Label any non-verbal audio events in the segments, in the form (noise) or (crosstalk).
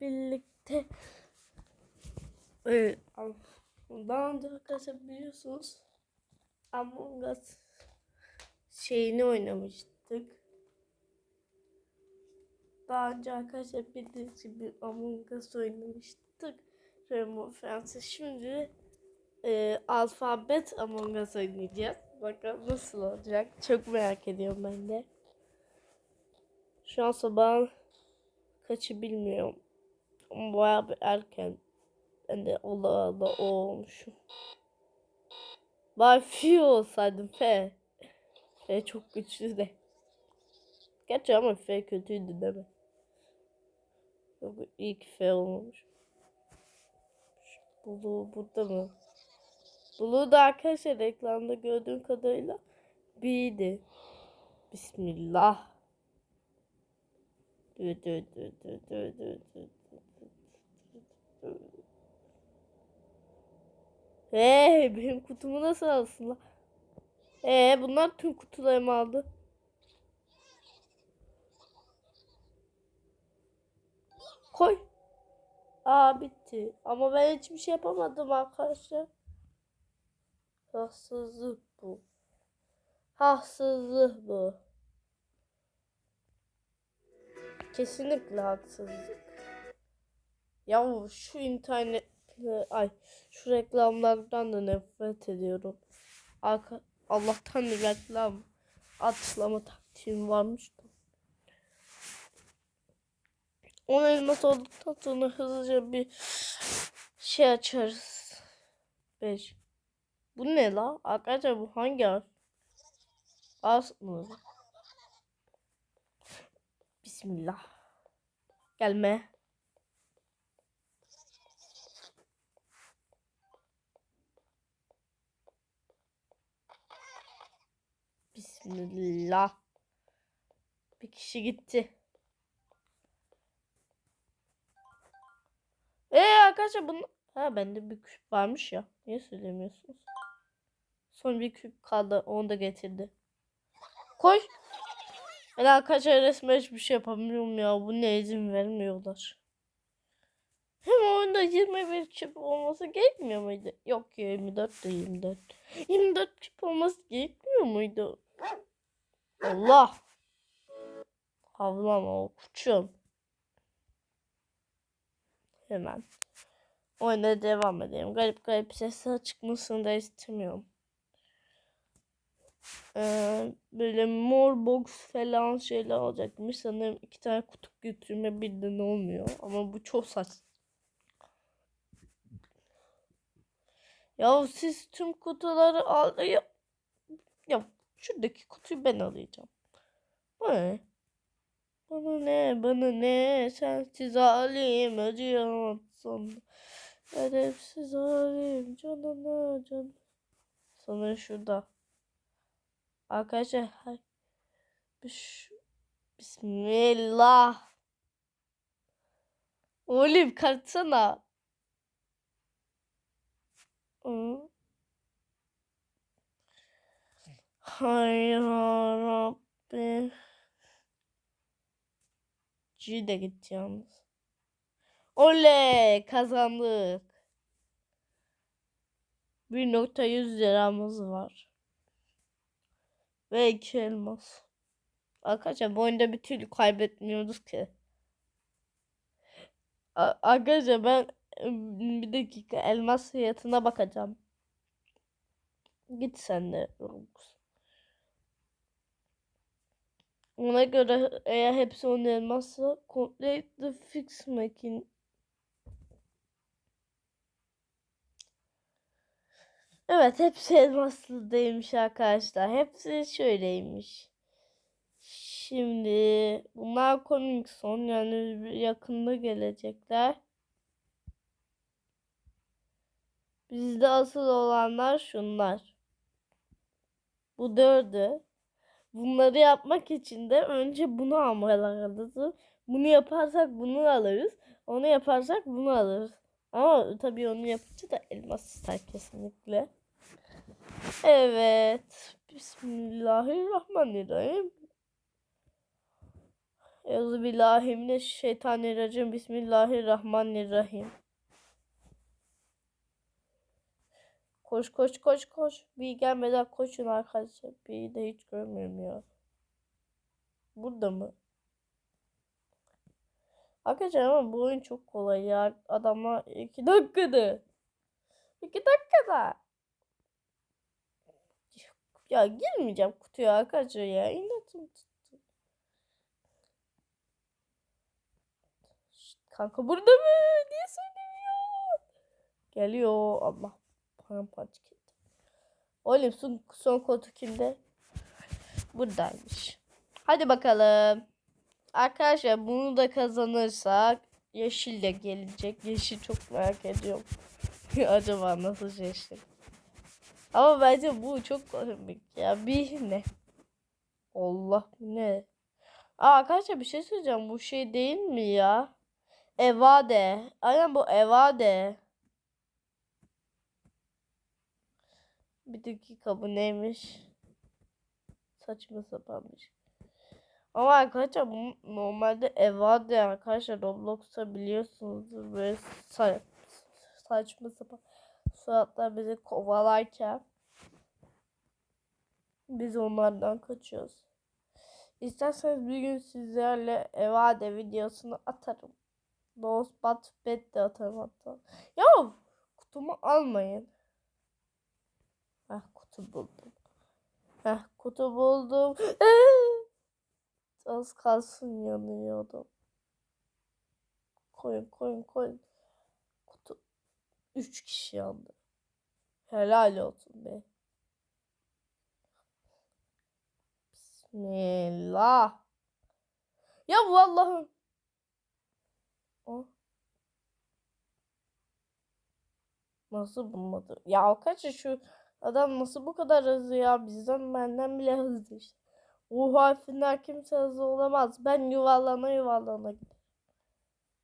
birlikte daha önce arkadaşlar biliyorsunuz Among Us şeyini oynamıştık. Daha önce arkadaşlar bildiğiniz gibi Among Us oynamıştık. Rainbow Friends'e şimdi e, alfabet Among Us oynayacağız. Bakalım nasıl olacak. Çok merak ediyorum ben de. Şu an sabahın kaçı bilmiyorum. Ama bayağı bir erken. Ben de Allah Allah o olmuşum. Bari F olsaydım F. F çok güçlü de. Gerçi ama F kötüydü değil mi? Yok iyi ki F olmamış. Blue burada mı? Blue da arkadaşlar reklamda gördüğüm kadarıyla B'ydi. Bismillah. Dö dö dö dö dö dö dö Hey benim kutumu nasıl alsınlar? Ee bunlar tüm kutularımı aldı. Koy. Aa bitti. Ama ben hiçbir şey yapamadım arkadaşlar. Haksızlık bu. Haksızlık bu. Kesinlikle haksızlık. Ya şu internet ay şu reklamlardan da nefret ediyorum. Allah'tan reklam atlama taktiğim varmış da. 10 elmas olduktan sonra hızlıca bir şey açarız. 5. Bu ne la? Arkadaşlar bu hangi harf? Az mı? Bismillah. Gelme. Bismillah. Bir kişi gitti. Ee arkadaşlar bunu ha bende bir küp varmış ya. Niye söylemiyorsunuz? Son bir küp kaldı. Onu da getirdi. Koy. Ben arkadaşlar resmen hiçbir şey yapamıyorum ya. Bu ne izin vermiyorlar. Hem oyunda 21 küp olması gerekmiyor muydu? Yok ya 24 de 24. 24 küp olması gerekmiyor muydu? Allah. Havlama o kuçum. Hemen. Oyuna devam edelim. Garip garip sesler çıkmasını da istemiyorum. Ee, böyle mor box falan şeyler olacakmış. Sanırım iki tane kutup götürme birden olmuyor. Ama bu çok saç. Ya siz tüm kutuları al. Ya, ya şuradaki kutuyu ben alacağım. Bu ne? Bana ne? Bana ne? Sensiz halim acıyor sonra. Edepsiz halim canına can. Sonra şurada. Arkadaşlar hay. Bismillah. Oğlum kalksana. Hı. Hay ya Rabbi. G de gitti yalnız. Oley kazandık. 1.100 liramız var. Ve iki elmas. Arkadaşlar bu oyunda bir türlü kaybetmiyoruz ki. Arkadaşlar ben bir dakika elmas fiyatına bakacağım. Git sen de Robux. Ona göre eğer hepsi on elmazsa complete the fix making Evet hepsi elmaslı değilmiş arkadaşlar. Hepsi şöyleymiş. Şimdi bunlar komik son yani yakında gelecekler. Bizde asıl olanlar şunlar. Bu dördü. Bunları yapmak için de önce bunu almalarız. Bunu yaparsak bunu alırız. Onu yaparsak bunu alırız. Ama tabii onu yapınca da elmas ister kesinlikle. Evet. Bismillahirrahmanirrahim. Euzubillahimineşşeytanirracim. Bismillahirrahmanirrahim. Koş koş koş koş. Bir gelmeden koşun arkadaşlar. Bir de hiç görmüyorum ya. Burada mı? Arkadaşlar ama bu oyun çok kolay ya. Adamlar iki dakikada. İki dakikada. Ya girmeyeceğim kutuya arkadaşlar ya. İnatım tuttu. Kanka burada mı? Niye söylemiyor? Geliyor. Allah. Paramparça etti. Oğlum son, son kodu kimde? Buradaymış. Hadi bakalım. Arkadaşlar bunu da kazanırsak Yeşil de gelecek. Yeşil çok merak ediyorum. (laughs) Acaba nasıl seçtim? Ama bence bu çok komik ya. Bir ne? Allah ne? Aa, arkadaşlar bir şey söyleyeceğim. Bu şey değil mi ya? Evade. Aynen bu Evade. Bir dakika bu neymiş? Saçma sapanmış. Ama arkadaşlar normalde Evade arkadaşlar Roblox'ta biliyorsunuzdur böyle sa saçma sapan suratlar bizi kovalarken biz onlardan kaçıyoruz. İsterseniz bir gün sizlerle Evade videosunu atarım. Dost Bat Bet de atarım hatta. Ya kutumu almayın. Kutu buldum. Heh kutu buldum. Az kalsın yanıyordum. Koyun koyun koyun. Kutu. Üç kişi yandı. Helal olsun be. Bismillah. Ya vallahi. O. Nasıl bulmadı? Ya kaç şu adam nasıl bu kadar hızlı ya? Bizden benden bile hızlı işte. U harfinden kimse hızlı olamaz. Ben yuvarlana yuvarlana.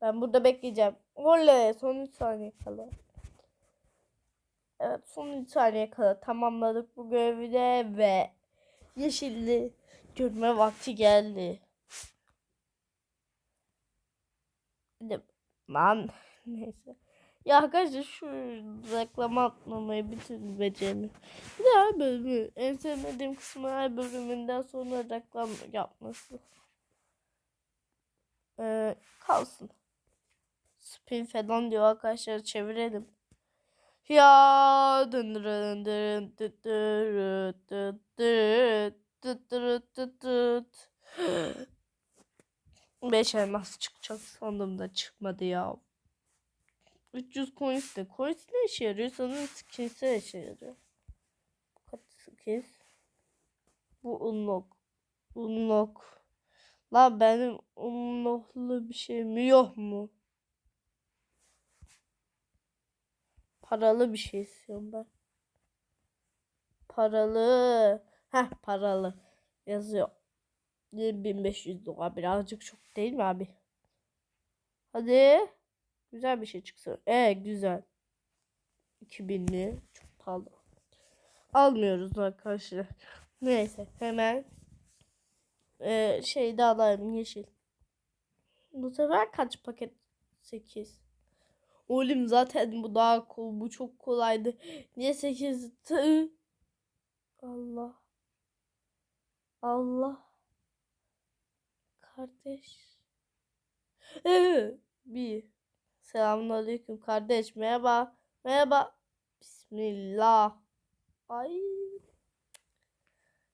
Ben burada bekleyeceğim. Oley son 3 saniye kala. Evet son 3 saniye kala tamamladık bu görevi de ve yeşilli görme vakti geldi. Lan (laughs) neyse. Ya arkadaşlar şu reklama atlamayı bir türlü beceremiyorum. Bir de her bölümü en sevmediğim kısmı her bölümünden sonra reklam yapması. Ee, kalsın. Spin falan diyor arkadaşlar çevirelim. Ya dındırın (gasps) dındırın Beş elmas çıkacak sandım da çıkmadı ya. 300 coins de. Coins ne işe yarıyor? Sanırım skins'e işe yarıyor. Kaç skins? Bu unlock. Unlock. La benim unlocklu bir şey mi yok mu? Paralı bir şey istiyorum ben. Paralı. Heh paralı. Yazıyor. 1500 dolar birazcık çok değil mi abi? Hadi. Güzel bir şey çıksa. E güzel. 2000'li. Çok pahalı. Almıyoruz arkadaşlar. Neyse hemen e, şey de alayım yeşil. Bu sefer kaç paket? 8. Oğlum zaten bu daha cool. Bu çok kolaydı. Niye 8? Allah. Allah. Kardeş. Ee, bir. Selamünaleyküm kardeş. Merhaba. Merhaba. Bismillah. Ay.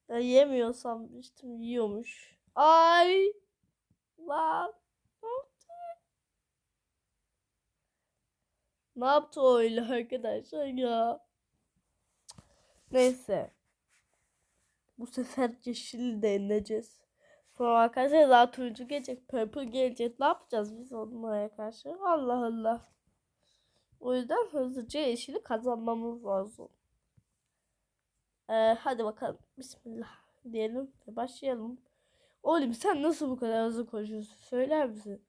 Ya yemiyor sanmıştım. Yiyormuş. Ay. Lan. Ne yaptı? Ne yaptı öyle arkadaşlar ya? Neyse. Bu sefer yeşil deneyeceğiz. Sonra arkadaşlar daha turuncu gelecek. Purple gelecek. Ne yapacağız biz onlara karşı? Allah Allah. O yüzden hızlıca yeşili kazanmamız lazım. Ee, hadi bakalım. Bismillah diyelim ve başlayalım. Oğlum sen nasıl bu kadar hızlı koşuyorsun? Söyler misin?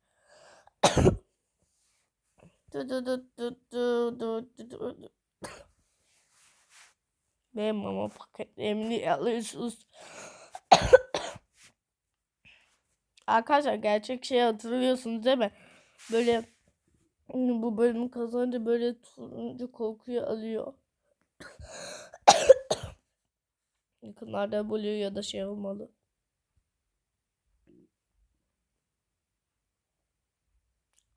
du. Benim mama paketlerini alıyorsunuz. (coughs) (coughs) Arkadaşlar gerçek şeyi hatırlıyorsunuz değil mi? Böyle hmm, bu bölümü kazanınca böyle turuncu kokuyu alıyor. (coughs) Yakınlarda buluyor ya da şey olmalı.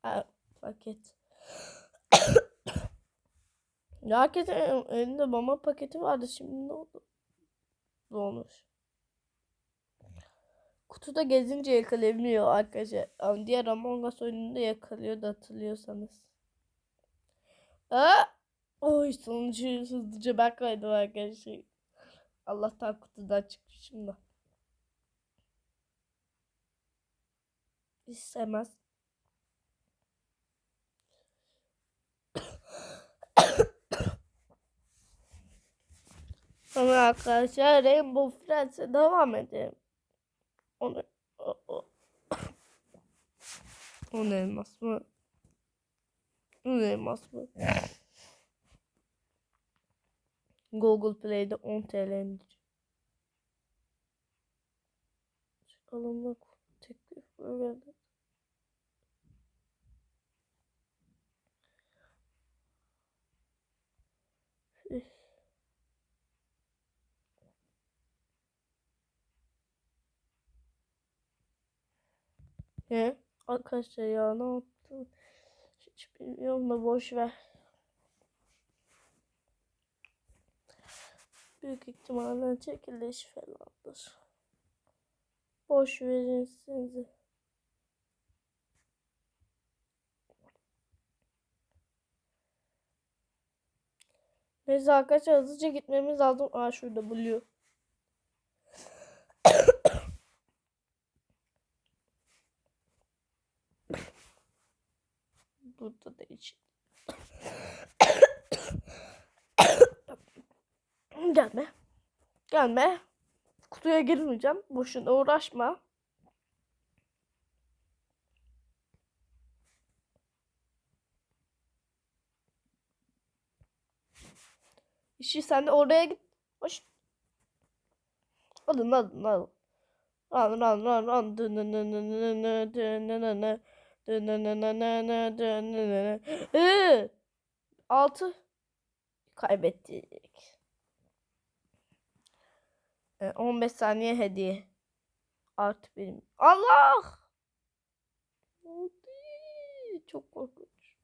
Ha, paket. (coughs) herkesin elinde mama paketi vardı şimdi ne oldu? Ne olmuş? Kutuda gezince yakalayabiliyor arkadaşlar. Ama diğer Among Us oyununda yakalıyordu hatırlıyorsanız. Aa! Oy sonucu hızlıca ben kaydım arkadaşlar. Allah'tan kutudan çıkmışım da. İstemez. Sonra arkadaşlar Rainbow Friends'e devam edelim. Onu o, o. Onu elmas mı? Onu elmas mı? Google Play'de 10 TL'ndir. Alımda teklif geldi. Ne? Arkadaşlar ya ne yaptım? Hiç bilmiyorum da boş ver. Büyük ihtimalle çekiliş falandır. Boş verin sizi. Neyse arkadaşlar hızlıca gitmemiz lazım. Aa şurada buluyor. Burada değişik. Gelme. Gelme. Kutuya girmeyeceğim. Boşuna uğraşma. İşi sen de oraya git. Hoş. Alın alın alın. Alın alın alın Altı. Kaybettik. Ee, 15 saniye hediye. Artı benim. Allah! Çok korkunç.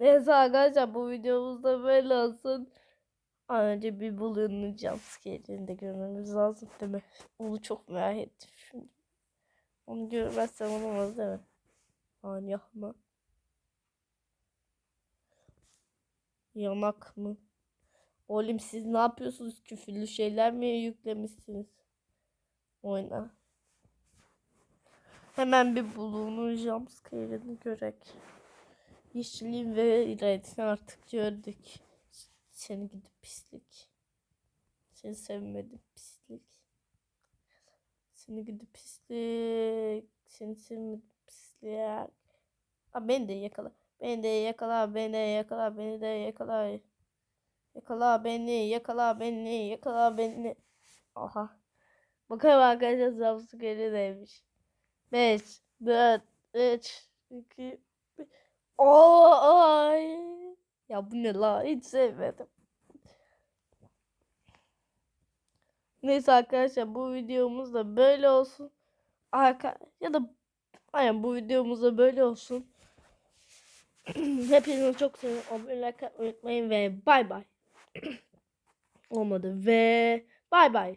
Neyse arkadaşlar bu videomuzda böyle olsun. Önce bir bulunun jumpscare'ini de görmemiz lazım değil mi? Onu çok merak ettim şimdi. Onu görmezsem olmaz değil mi? Anyah mı? Yanak mı? Oğlum siz ne yapıyorsunuz? Küfürlü şeyler mi yüklemişsiniz? Oyna. Hemen bir bulunun jumpscare'ini görek. Yeşilin ve redini artık gördük. Seni gidip pislik. Seni sevmedim pislik. Seni gidip pislik. Seni sevmedim pislik. Ha beni de yakala. Beni de yakala. Beni de yakala. Beni de yakala. Yakala beni. Yakala beni. Yakala beni. Aha. Bakalım arkadaşlar Samsung geri demiş. 5, 4, 3, 2, Ay. Ya bu ne la? Hiç sevmedim. Neyse arkadaşlar bu videomuz da böyle olsun. Arka ya da aynen bu videomuz da böyle olsun. (clears throat) Hepinizi çok seviyorum. Abone olmayı unutmayın ve bay bay. (clears throat) Olmadı ve bay bay.